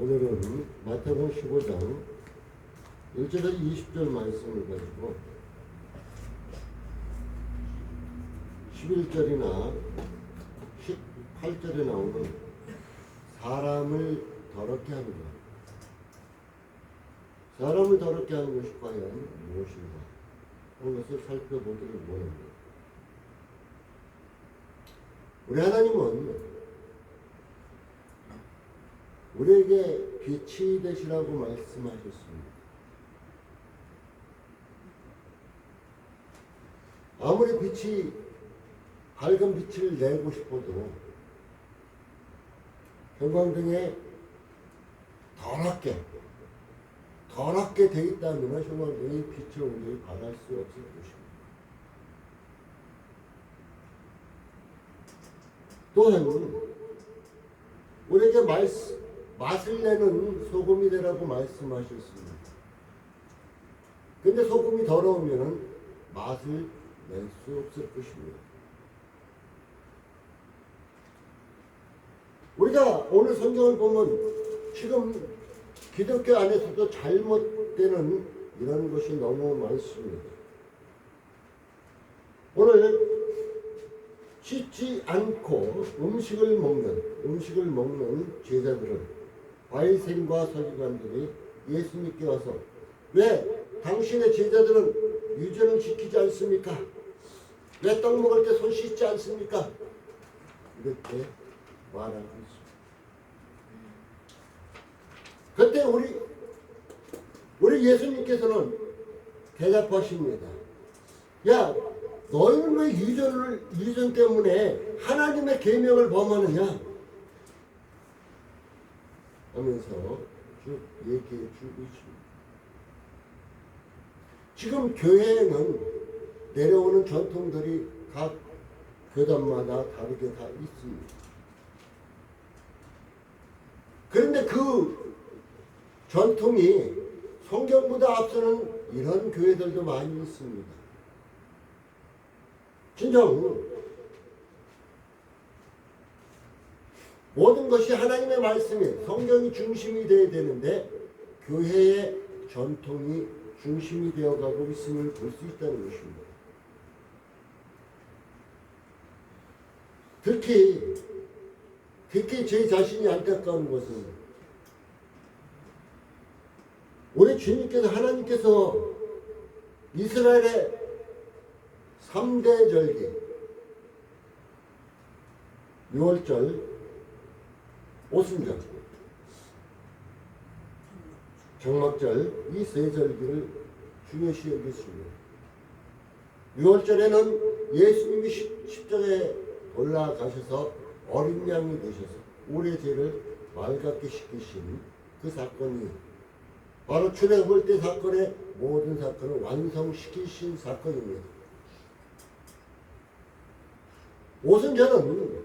오늘은 마태복음 15장 1절에서 20절 말씀을 가지고 11절이나 18절에 나오는 사람을 더럽게 하는 것. 사람을 더럽게 하는 것이 과연 무엇인가? 그런 것을 살펴보기를 원합니다. 우리 하나님은 우리에게 빛이 되시라고 말씀하셨습니다. 아무리 빛이 밝은 빛을 내고 싶어도 형광등에 더럽게 더럽게 돼 있다면 형광등이 빛을 온전히 발할 수 없을 것입니다. 또한 우리에게 말씀, 맛을 내는 소금이 되라고 말씀하셨습니다. 근데 소금이 더러우면 맛을 낼 수 없을 것입니다. 우리가 오늘 성경을 보면 지금 기독교 안에서도 잘못되는 이런 것이 너무 많습니다. 오늘 씻지 않고 음식을 먹는 음식을 먹는 제자들은 바리새인과 서기관들이 예수님께 와서 왜 당신의 제자들은 유전을 지키지 않습니까? 왜 떡 먹을 때 손 씻지 않습니까? 이렇게 말하고 있습니다. 그때 우리 우리 예수님께서는 대답하십니다. 야, 너희는 왜 유전을 유전 때문에 하나님의 계명을 범하느냐? 하면서 쭉 얘기해 주고 있습니다. 지금 교회에는 내려오는 전통들이 각 교단마다 다르게 다 있습니다. 그런데 그 전통이 성경보다 앞서는 이런 교회들도 많이 있습니다. 진정 모든 것이 하나님의 말씀이 성경이 중심이 되어야 되는데 교회의 전통이 중심이 되어가고 있음을 볼 수 있다는 것입니다. 특히 특히 제 자신이 안타까운 것은 우리 주님께서 하나님께서 이스라엘의 3대 절기 6월절 오순절 정막절 이 세 절기를 중요시 여겼습니다. 6월절에는 예수님이 십- 십자가에 올라가셔서 어린 양이 되셔서 우리의 죄를 맑게 씻기신 그 사건이 바로 출애굽을 때 사건의 모든 사건을 완성시키신 사건입니다. 오순절은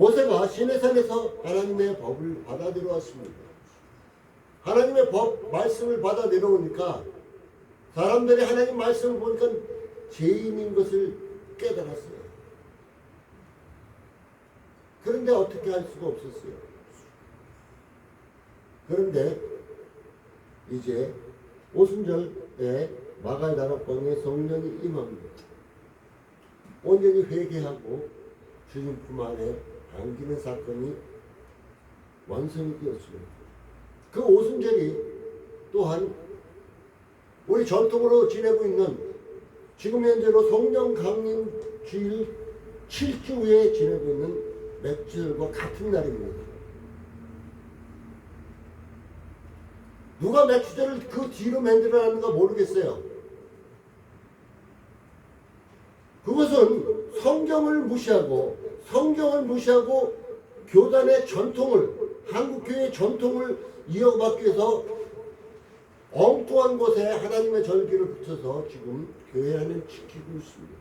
모세가 시내산에서 하나님의 법을 받아 들어왔습니다. 하나님의 법 말씀을 받아 내려오니까 사람들이 하나님 말씀을 보니까 죄인인 것을 깨달았어요. 그런데 어떻게 할 수가 없었어요. 그런데 이제 오순절에 마가의 나라방에 성령이 임합니다. 온전히 회개하고 주님 품 안에 안기는 사건이 완성이 되었습니다. 그 오순절이 또한 우리 전통으로 지내고 있는 지금 현재로 성령 강림 주일 7주 후에 지내고 있는 맥주절과 같은 날입니다. 누가 맥주절을 그 뒤로 만들어놨는가 모르겠어요. 그것은 성경을 무시하고 성경을 무시하고 교단의 전통을 한국교회의 전통을 이어받기 위해서 엉뚱한 곳에 하나님의 절기를 붙여서 지금 교회 안에 지키고 있습니다.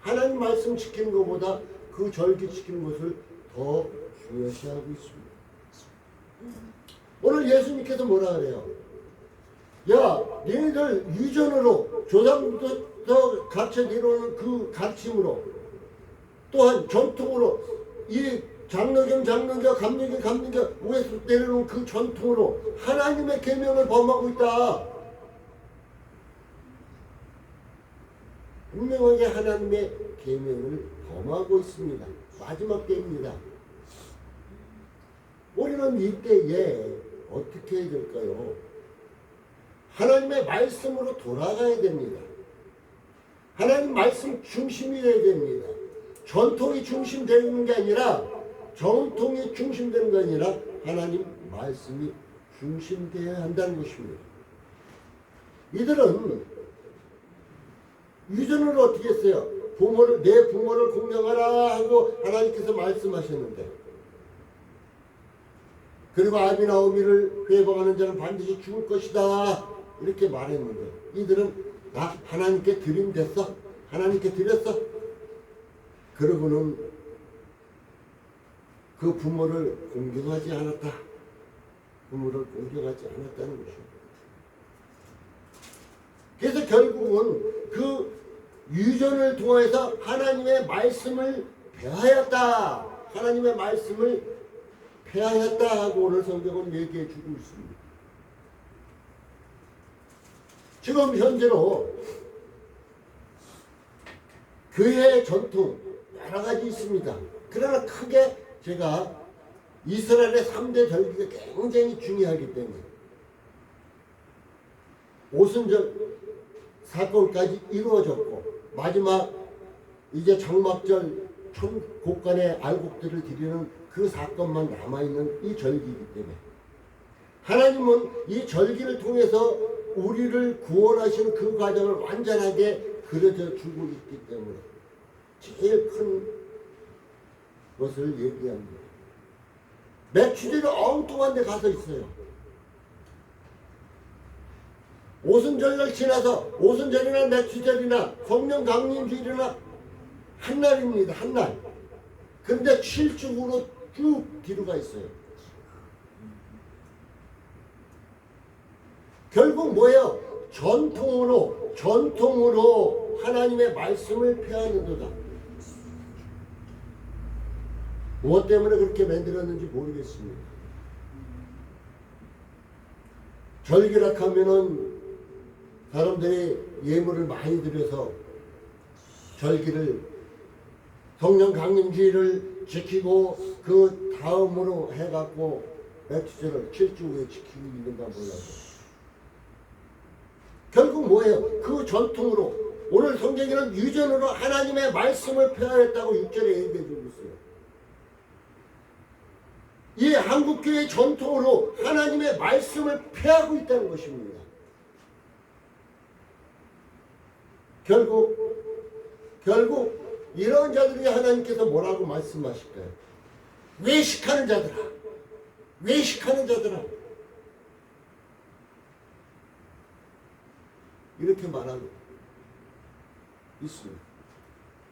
하나님 말씀 지키는 것보다 그 절기 지키는 것을 더 중요시하고 있습니다. 오늘 예수님께서 뭐라 그래요? 야, 너희들 유전으로 조상부터 가르쳐 내려오는 그 가르침으로 또한 전통으로 이 장로겸 장로교 감리겸 감리교 위에서 내려놓은 그 전통으로 하나님의 계명을 범하고 있다. 분명하게 하나님의 계명을 범하고 있습니다. 마지막 때입니다. 우리는 이때에 어떻게 해야 될까요? 하나님의 말씀으로 돌아가야 됩니다. 하나님 말씀 중심이 돼야 됩니다. 전통이 중심되는 게 아니라 정통이 중심되는 게 아니라 하나님 말씀이 중심되어야 한다는 것입니다. 이들은 유전을 어떻게 했어요? 부모를 내 부모를 공경하라 하고 하나님께서 말씀하셨는데 그리고 아비나오미를 회복하는 자는 반드시 죽을 것이다 이렇게 말했는데 이들은 나 하나님께 드림 됐어 하나님께 드렸어 그러고는 그 부모를 공경하지 않았다 부모를 공경하지 않았다는 것입니다. 그래서 결국은 그 유전을 통해서 하나님의 말씀을 배하였다. 하나님의 말씀을 폐하였다 하고 오늘 성경은 얘기해 주고 있습니다. 지금 현재로 교회의 전통 여러 가지 있습니다. 그러나 크게 제가 이스라엘의 3대 절기가 굉장히 중요하기 때문에 오순절 사건까지 이루어졌고 마지막 이제 장막절 천곡간의 알곡들을 드리는 그 사건만 남아있는 이 절기이기 때문에 하나님은 이 절기를 통해서 우리를 구원하시는 그 과정을 완전하게 그려져 주고 있기 때문에 제일 큰 것을 얘기합니다. 매추들이 엉뚱한 데 가서 있어요. 오순절날 지나서 오순절이나 매추절이나 성령 강림주일이나 한 날입니다. 한 날. 근데 7주으로 쭉 뒤로 가 있어요. 결국 뭐예요? 전통으로 전통으로 하나님의 말씀을 폐하는 거다. 무엇 때문에 그렇게 만들었는지 모르겠습니다. 절기락 하면은 사람들이 예물을 많이 들여서 절기를 성령 강림주의를 지키고 그 다음으로 해갖고 매추절을 7주 후에 지키고 있는가 몰라서 결국 뭐예요? 그 전통으로 오늘 성경에는 유전으로 하나님의 말씀을 폐하였다고 6절에 얘기해 주고 있어요. 이 한국교회 전통으로 하나님의 말씀을 폐하고 있다는 것입니다. 결국 결국 이런 자들이 하나님께서 뭐라고 말씀하실까요? 외식하는 자들아, 외식하는 자들아. 이렇게 말하고 있습니다.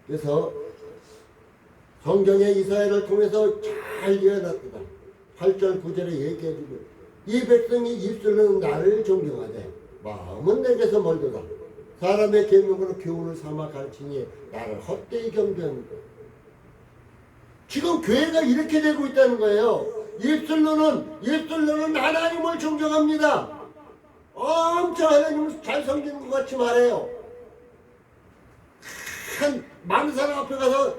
그래서 성경의 이사야를 통해서 잘 이해놨다. 8절 9절에 얘기해주고 이 백성이 입술로는 나를 존경하되 마음은 내게서 멀도다. 사람의 계명으로 교훈을 삼아 가르치니 나를 헛되이 경배하는 것. 지금 교회가 이렇게 되고 있다는 거예요. 입술로는 입술로는 하나님을 존경합니다. 엄청 하나님을 잘 섬기는 것 같이 말해요. 한 많은 사람 앞에 가서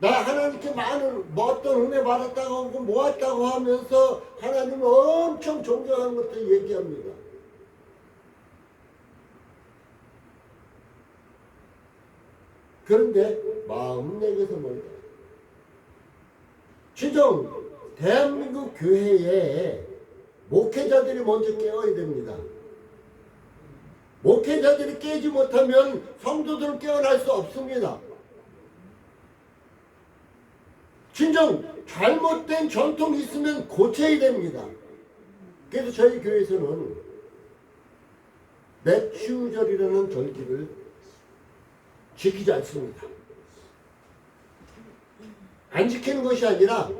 나 하나님께 많은 뭐 어떤 은혜 받았다고 하고 모았다고 하면서 하나님을 엄청 존경하는 것도 얘기합니다. 그런데 마음 내게서 멀다. 진정 대한민국 교회에 목회자들이 먼저 깨어야 됩니다. 목회자들이 깨지 못하면 성도들은 깨어날 수 없습니다. 진정 잘못된 전통이 있으면 고쳐야 됩니다. 그래서 저희 교회에서는 매추절이라는 절기를 지키지 않습니다. 안 지키는 것이 아니라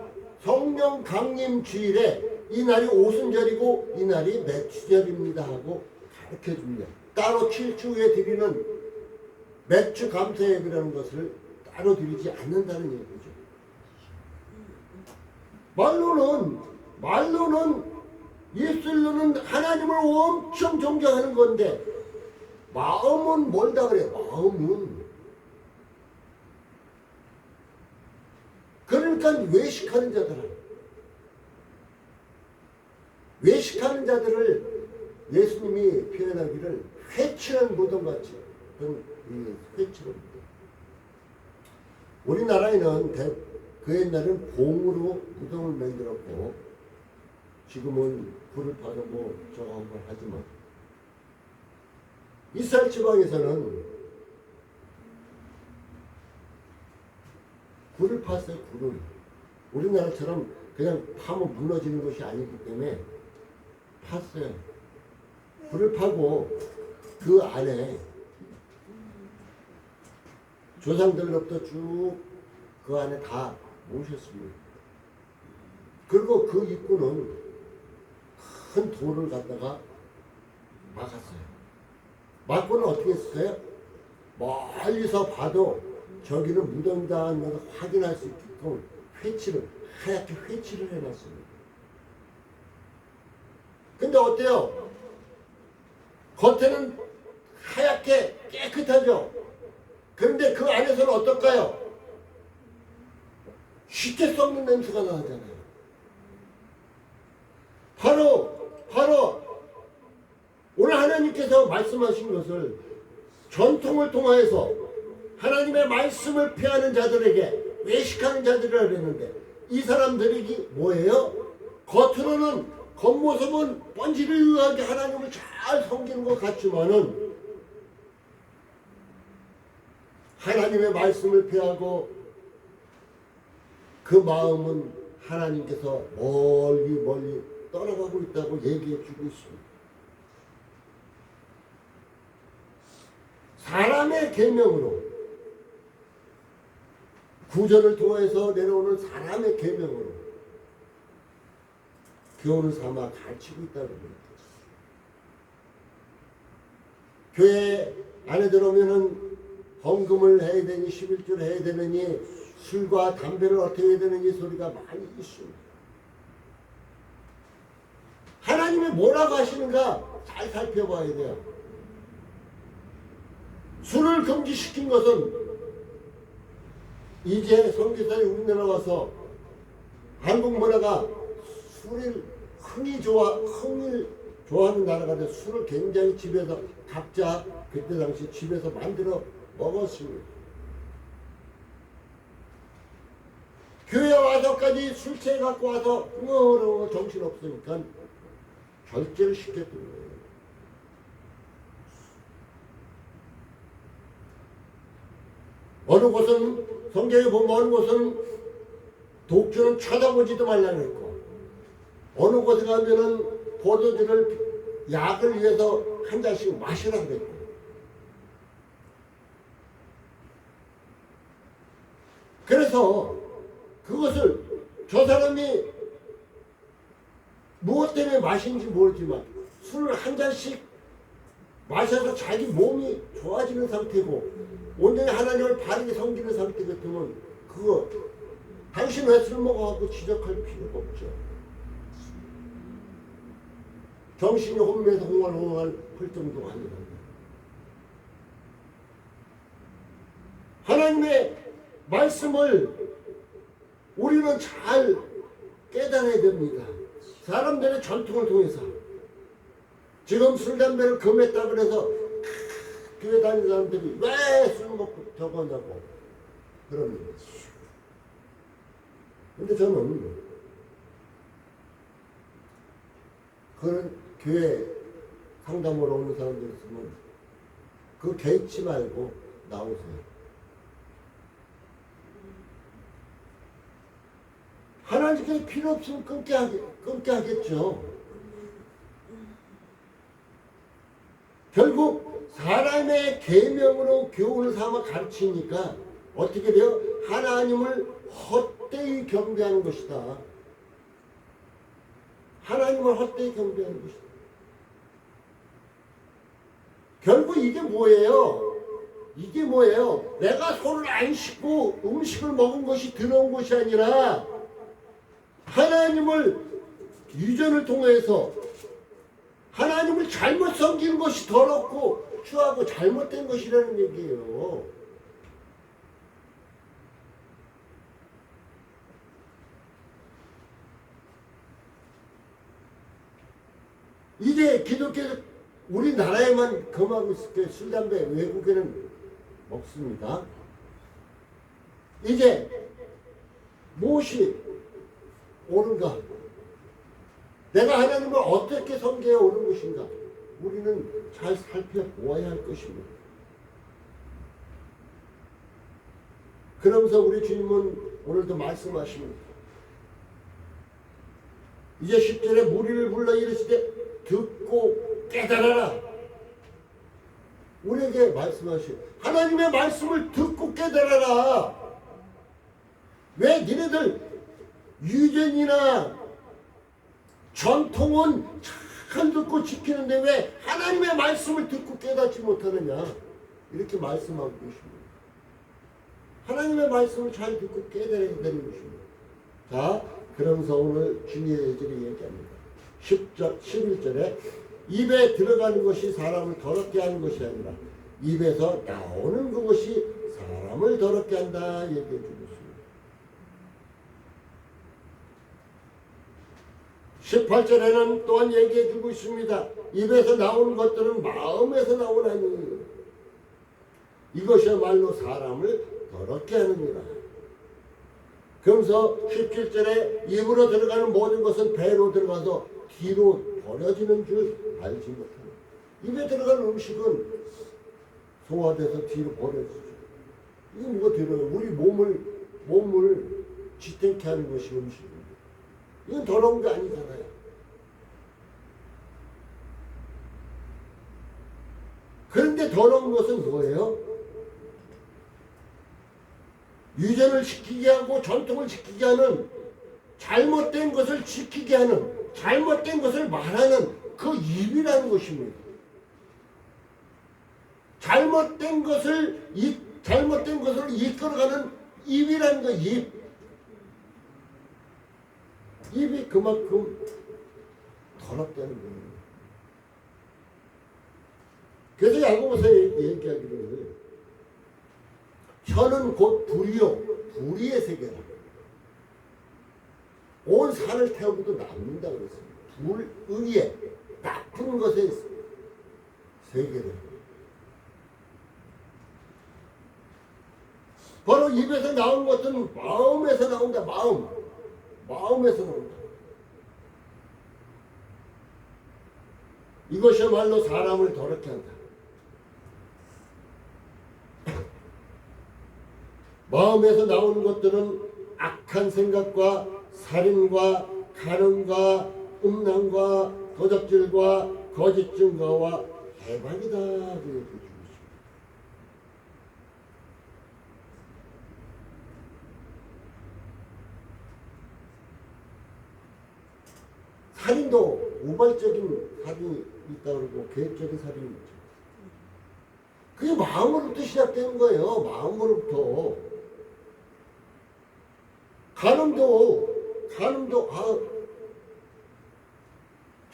성령 강림 주일에 이 날이 오순절이고 이 날이 매추절입니다 하고 가르쳐 줍니다. 따로 7주 후에 드리는 매추 감사 예배라는 것을 따로 드리지 않는다는 얘기죠. 말로는 말로는 입술로는 하나님을 엄청 존경하는 건데 마음은 뭘다 그래 마음은 그러니까 외식하는 자들은 외식하는 자들을 예수님이 표현하기를 회칠한 무덤 같이 회칠한 무덤. 우리나라에는 대- 그 옛날에는 봉으로 무덤을 만들었고 지금은 불을 뭐 저거 한번 하지만 이스라엘 지방에서는 굴을 팠어요 굴을 우리나라처럼 그냥 파면 무너지는 것이 아니기 때문에 팠어요 굴을 파고 그 안에 조상들로부터 쭉 그 안에 다 모셨습니다. 그리고 그 입구는 큰 돌을 갖다가 막았어요. 막고는 어떻게 했을까요? 멀리서 봐도 저기는 무덤이다 하는 것을 확인할 수 있게끔 회치를 하얗게 회치를 해놨습니다. 근데 어때요? 겉에는 하얗게 깨끗하죠. 그런데 그 안에서는 어떨까요? 쉽게 썩는 냄새가 나잖아요. 바로 바로 오늘 하나님께서 말씀하신 것을 전통을 통하여서 하나님의 말씀을 피하는 자들에게 외식하는 자들이라 그랬는데 이 사람들이 뭐예요? 겉으로는 겉모습은 번지르르하게 하나님을 잘 섬기는 것 같지만은 하나님의 말씀을 피하고 그 마음은 하나님께서 멀리 멀리 떠나가고 있다고 얘기해 주고 있습니다. 사람의 계명으로 구절을 통해서 내려오는 사람의 계명으로 교훈을 삼아 가르치고 있다는 겁니다. 교회 안에 들어오면은 헌금을 해야 되니 11줄 해야 되느니 술과 담배를 어떻게 해야 되는지 소리가 많이 있습니다. 하나님이 뭐라고 하시는가 잘 살펴봐야 돼요. 술을 금지시킨 것은 이제 선교사님 우리나라 와서 한국 문화가 술을 흥이 좋아 흥을 좋아하는 나라가 돼 술을 굉장히 집에서 각자 그때 당시 집에서 만들어 먹었습니다. 교회 와서까지 술 취해 갖고 와서 흥얼흥얼 정신 없으니까 결제를 시켰던 거예요. 어느 곳은 성경에 보면 어느 곳은 독주는 쳐다보지도 말라고 했고 어느 곳에 가면은 포도주를 약을 위해서 한 잔씩 마시라고 그랬고 그래서 그것을 저 사람이 무엇 때문에 마신지 모르지만 술을 한 잔씩 마셔서 자기 몸이 좋아지는 상태고 온전히 하나님을 바르게 섬기는 상태 같으면 그거 당신 왜 술 먹어갖고 지적할 필요가 없죠. 정신이 혼미해서 홍활홍활 할 정도가 아니라 하나님의 말씀을 우리는 잘 깨달아야 됩니다. 사람들의 전통을 통해서 지금 술 담배를 금했다 그래서 교회 다니는 사람들이 왜 술 먹고 저거 하냐고 그럽니다. 근데 저는 그런 교회 상담으로 오는 사람들 있으면 그 개의치 말고 나오세요. 하나님께 필요 없으면 끊게, 하겠, 끊게 하겠죠. 결국 사람의 계명으로 교훈을 삼아 가르치니까 어떻게 돼요? 하나님을 헛되이 경배하는 것이다. 하나님을 헛되이 경배하는 것이다. 결국 이게 뭐예요? 이게 뭐예요? 내가 손을 안 씻고 음식을 먹은 것이 더러운 것이 아니라 하나님을 유전을 통해서 하나님을 잘못 섬기는 것이 더럽고 추하고 잘못된 것이라는 얘기예요. 이제 기독교 우리나라에만 금하고 있을 때 술, 담배 외국에는 먹습니다. 이제 무엇이 옳은가? 내가 하나님을 어떻게 섬겨야 옳은 것인가? 우리는 잘 살펴보아야 할 것입니다. 그러면서 우리 주님은 오늘도 말씀하십니다. 이제 10절에 무리를 불러 이르시되 듣고 깨달아라. 우리에게 말씀하시 하나님의 말씀을 듣고 깨달아라. 왜 니네들 유전이나 전통은 잘 듣고 지키는데 왜 하나님의 말씀을 듣고 깨닫지 못하느냐 이렇게 말씀하고 계십니다. 하나님의 말씀을 잘 듣고 깨달아야 되는 것입니다. 자, 그러면서 오늘 주님의 예절이 얘기합니다. 10절, 11절에 입에 들어가는 것이 사람을 더럽게 하는 것이 아니라 입에서 나오는 그것이 사람을 더럽게 한다 얘기해 있습니다. 18절에는 또한 얘기해 주고 있습니다. 입에서 나오는 것들은 마음에서 나오나니 이것이야말로 사람을 더럽게 하느니라. 그러면서 17절에 입으로 들어가는 모든 것은 배로 들어가서 뒤로 버려지는 줄 알지 못하는 입에 들어가는 음식은 소화돼서 뒤로 버려지죠. 이거 뭐가 들어요? 우리 몸을 몸을 지탱케 하는 것이 음식입니다. 이건 더러운 게 아니잖아요. 그런데 더러운 것은 뭐예요? 유전을 지키게 하고 전통을 지키게 하는 잘못된 것을 지키게 하는 잘못된 것을 말하는 그 입이라는 것입니다. 잘못된 것을 이 잘못된 것을 이끌어가는 입이라는 거 입. 입이 그만큼 더럽다는 거예요. 그래서 야고보서 얘기하기를 혀는 곧 불이요 불의의 세계라. 온 산을 태우고도 남는다 그랬습니다. 불의의 나쁜 것의 세계를. 바로 입에서 나온 것은 마음에서 나온다. 마음. 마음에서 나온다. 이것이야말로 사람을 더럽게 한다. 마음에서 나오는 것들은 악한 생각과 살인과 가늠과 음란과 도적질과 거짓 증거와 해방이다. 이렇게 주고 있습니다. 살인도 우발적인 살인이 있다 그러고 계획적인 살인이 있죠. 그게 마음으로부터 시작되는 거예요. 마음으로부터. 간음도, 간음도, 아,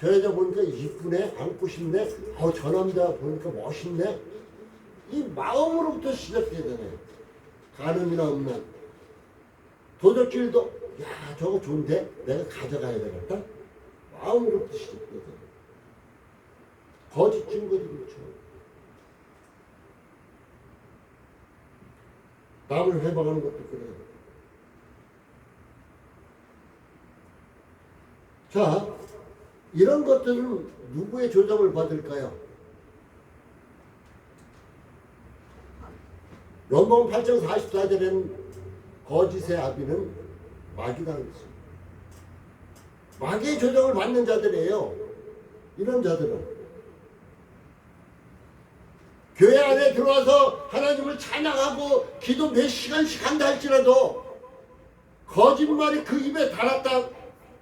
저 여자 보니까 이쁘네, 안고 싶네, 어, 저 남자 보니까 멋있네. 이 마음으로부터 시작되잖아요. 간음이나 음란. 도적질도, 야, 저거 좋은데? 내가 가져가야 되겠다? 마음으로부터 시작되잖아요. 거짓 증거도 그렇죠. 남을 해방하는 것도 그래요. 자, 이런 것들은 누구의 조정을 받을까요? 연봉 8,044절에는 거짓의 아비는 마귀라고 있습니다. 마귀의 조정을 받는 자들이에요. 이런 자들은. 교회 안에 들어와서 하나님을 찬양하고 기도 몇 시간씩 한다 할지라도 거짓말이 그 입에 달았다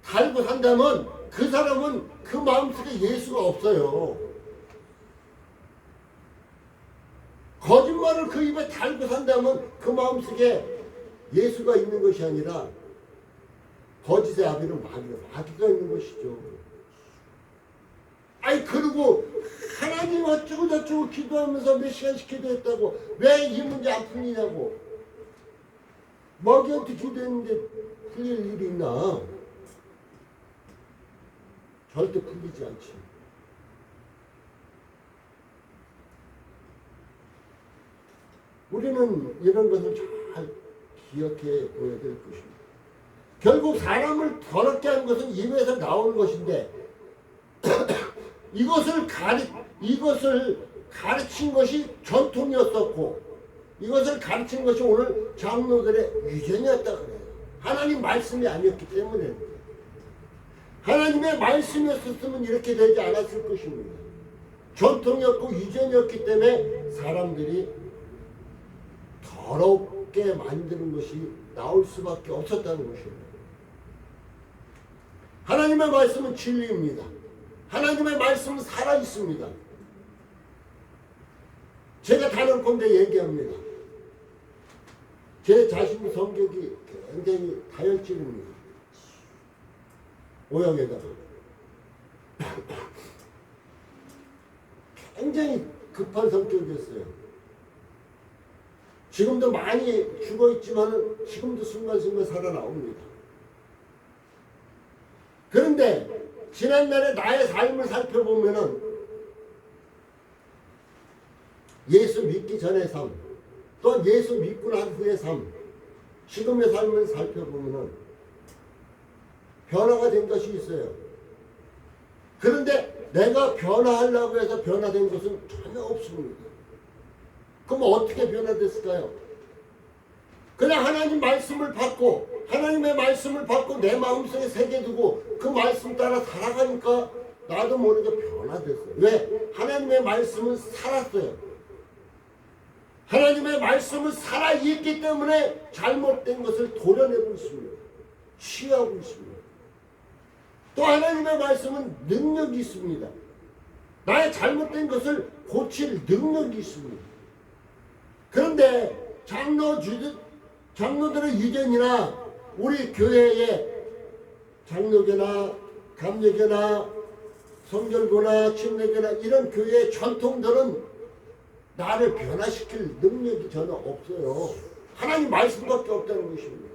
달고 산다면 그 사람은 그 마음속에 예수가 없어요. 거짓말을 그 입에 달고 산다면 그 마음속에 예수가 있는 것이 아니라 거짓의 아비는 마귀가 마귀가 있는 것이죠. 아니 그리고 하나님 어쩌고 저쩌고 기도하면서 몇 시간씩 기도했다고 왜 이 문제 안 풀리냐고. 먹이한테 기도했는데 풀릴 일이 있나? 절대 풀리지 않지. 우리는 이런 것을 잘 기억해 보여야 될 것입니다 결국 사람을 더럽게 하는 것은 입에서 나오는 것인데 이것을 가르 이것을 가르친 것이 전통이었었고 이것을 가르친 것이 오늘 장로들의 유전이었다 그래요. 하나님 말씀이 아니었기 때문에 하나님의 말씀이었으면 이렇게 되지 않았을 것입니다. 전통이었고 유전이었기 때문에 사람들이 더럽게 만드는 것이 나올 수밖에 없었다는 것입니다. 하나님의 말씀은 진리입니다. 하나님의 말씀은 살아 있습니다. 제가 단언컨대 얘기합니다. 제 자신 성격이 굉장히 다혈질입니다. 오형에다가 굉장히 급한 성격이었어요. 지금도 많이 죽어 있지만 지금도 순간순간 살아나옵니다. 그런데 지난날의 나의 삶을 살펴보면은 예수 믿기 전의 삶, 또 예수 믿고 난 후의 삶, 지금의 삶을 살펴보면은 변화가 된 것이 있어요. 그런데 내가 변화하려고 해서 변화된 것은 전혀 없습니다. 그럼 어떻게 변화됐을까요? 그냥 하나님 말씀을 받고 하나님의 말씀을 받고 내 마음속에 새겨두고 그 말씀 따라 살아가니까 나도 모르게 변화됐어요. 왜? 하나님의 말씀은 살았어요. 하나님의 말씀은 살아있기 때문에 잘못된 것을 도려내고 있습니다. 취하고 있습니다. 또 하나님의 말씀은 능력이 있습니다. 나의 잘못된 것을 고칠 능력이 있습니다. 그런데 장로 주들 장로들의 유전이나 우리 교회의 장로교나 감리교나 성결교나 침례교나 이런 교회의 전통들은 나를 변화시킬 능력이 전혀 없어요. 하나님 말씀밖에 없다는 것입니다.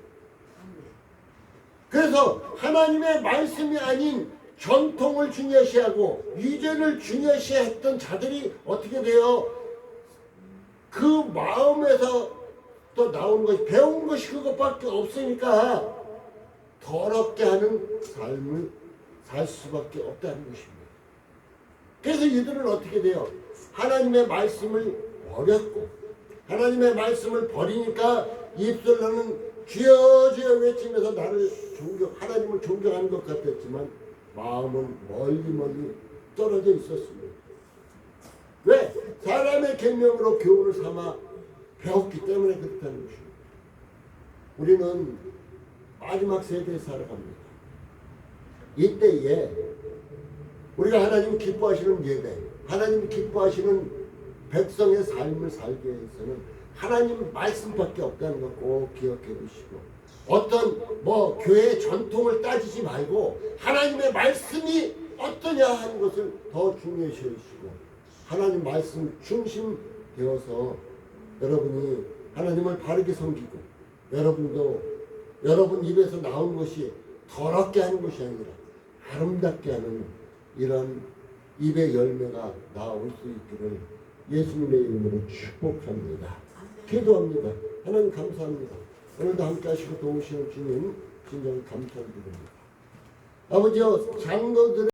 그래서 하나님의 말씀이 아닌 전통을 중요시하고 유전을 중요시했던 자들이 어떻게 돼요? 그 마음에서 또 나온 것이 배운 것이 그것밖에 없으니까 더럽게 하는 삶을 살 수밖에 없다는 것입니다. 그래서 이들은 어떻게 돼요? 하나님의 말씀을 버렸고 하나님의 말씀을 버리니까 입술로는 주여 주여 외치면서 나를 존경 하나님을 존경하는 것 같았지만 마음은 멀리 멀리 떨어져 있었습니다. 왜? 사람의 계명으로 교훈을 삼아 배웠기 때문에 그렇다는 것입니다. 우리는 마지막 세대에 살아갑니다. 이때에 우리가 하나님 기뻐하시는 예배, 하나님 기뻐하시는 백성의 삶을 살기 위해서는 하나님 말씀밖에 없다는 거꼭 기억해 두시고 어떤 뭐 교회 전통을 따지지 말고 하나님의 말씀이 어떠냐 하는 것을 더 중요시 여주시고 하나님 말씀 중심 되어서 여러분이 하나님을 바르게 섬기고 여러분도 여러분 입에서 나온 것이 더럽게 하는 것이 아니라 아름답게 하는 이런 입의 열매가 나올 수 있기를 예수님의 이름으로 축복합니다. 기도합니다. 하나님 감사합니다. 오늘도 함께 하시고 도우시는 주님 진정 감사드립니다. 아버지여 장로들의